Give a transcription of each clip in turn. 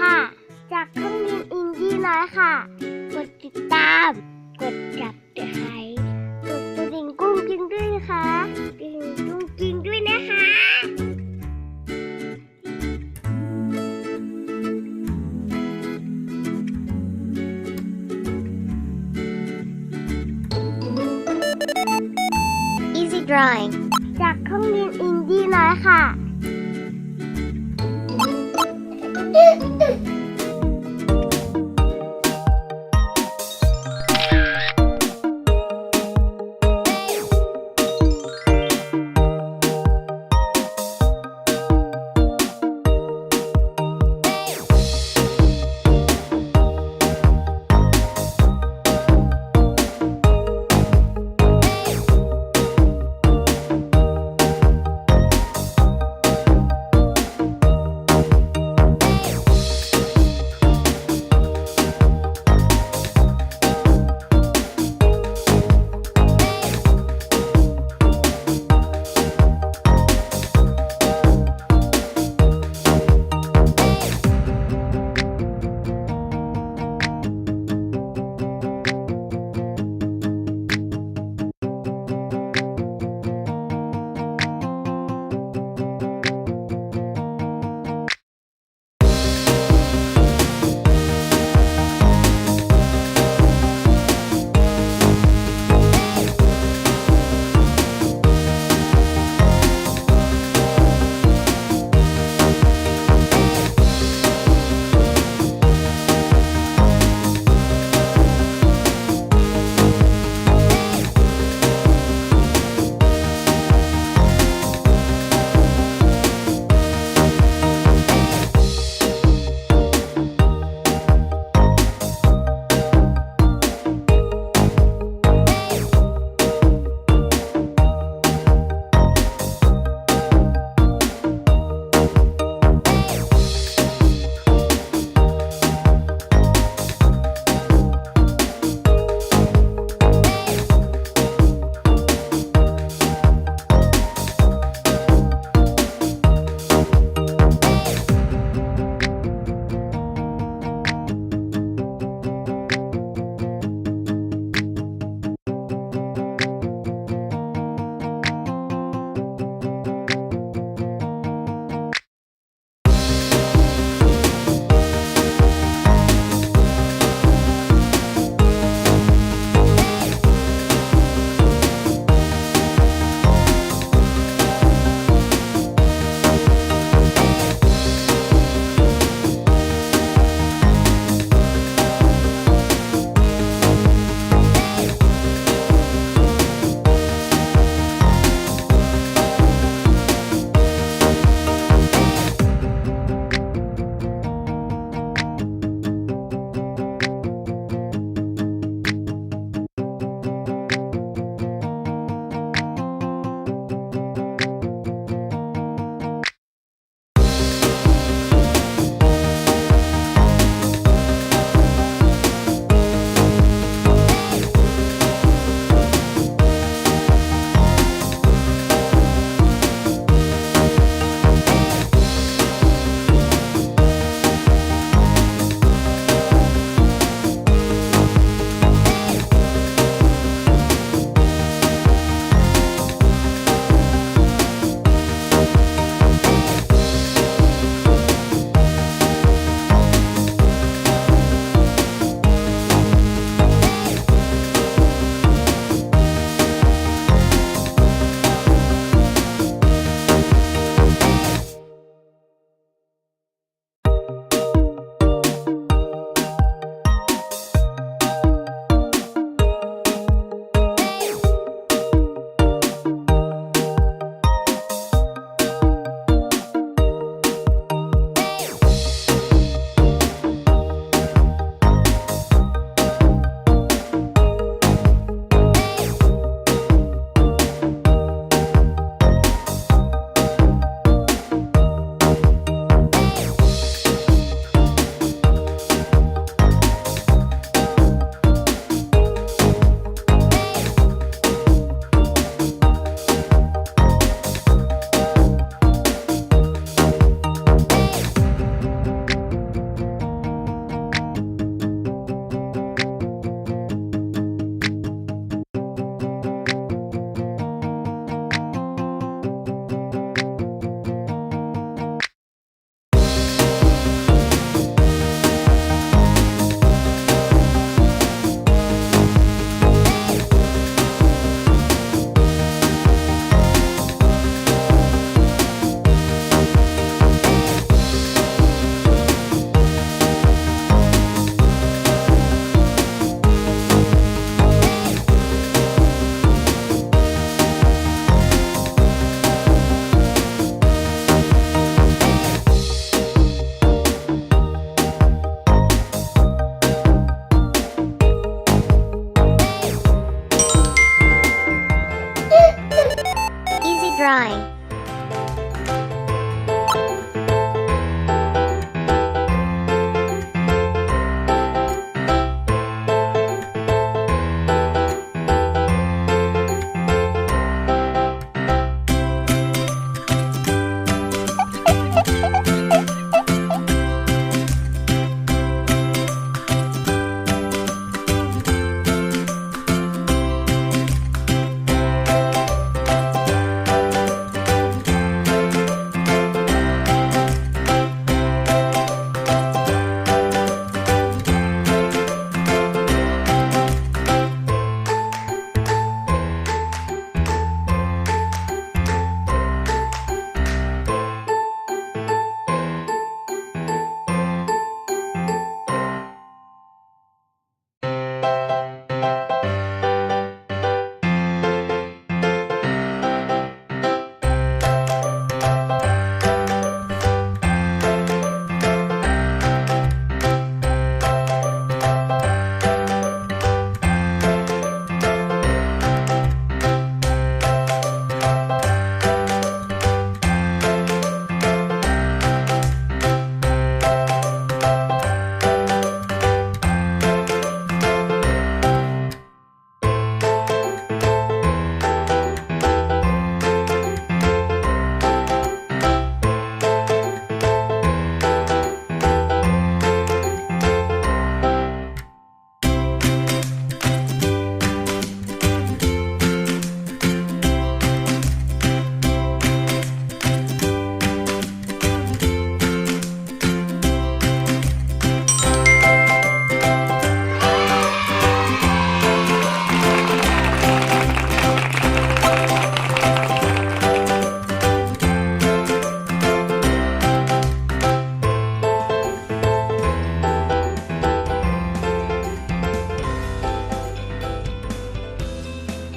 กว่าค่ะ จากเครื่องบินอินดี้น้อยค่ะ กดติดตาม กดจับเดือไครกดกระดิ่งกุ้งกิ้งด้วยนะคะกระดิ่งกุ้งกิ้งด้วยนะคะ Easy Drawing จากเครื่องบินอินดี้น้อยค่ะ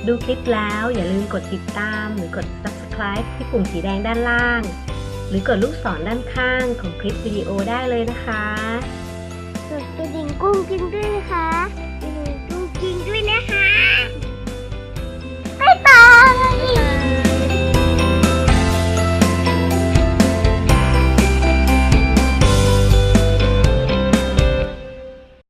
ดูคลิปแล้วอย่าลืมกดติดตามหรือกด subscribe ที่ปุ่มสีแดงด้านล่าง หรือกดลูกศรด้านข้างของคลิปวิดีโอได้เลยนะคะ กดกระดิ่งกุ้งกิ้งด้วยนะคะกระดิ่งกุ้งกิ้งด้วย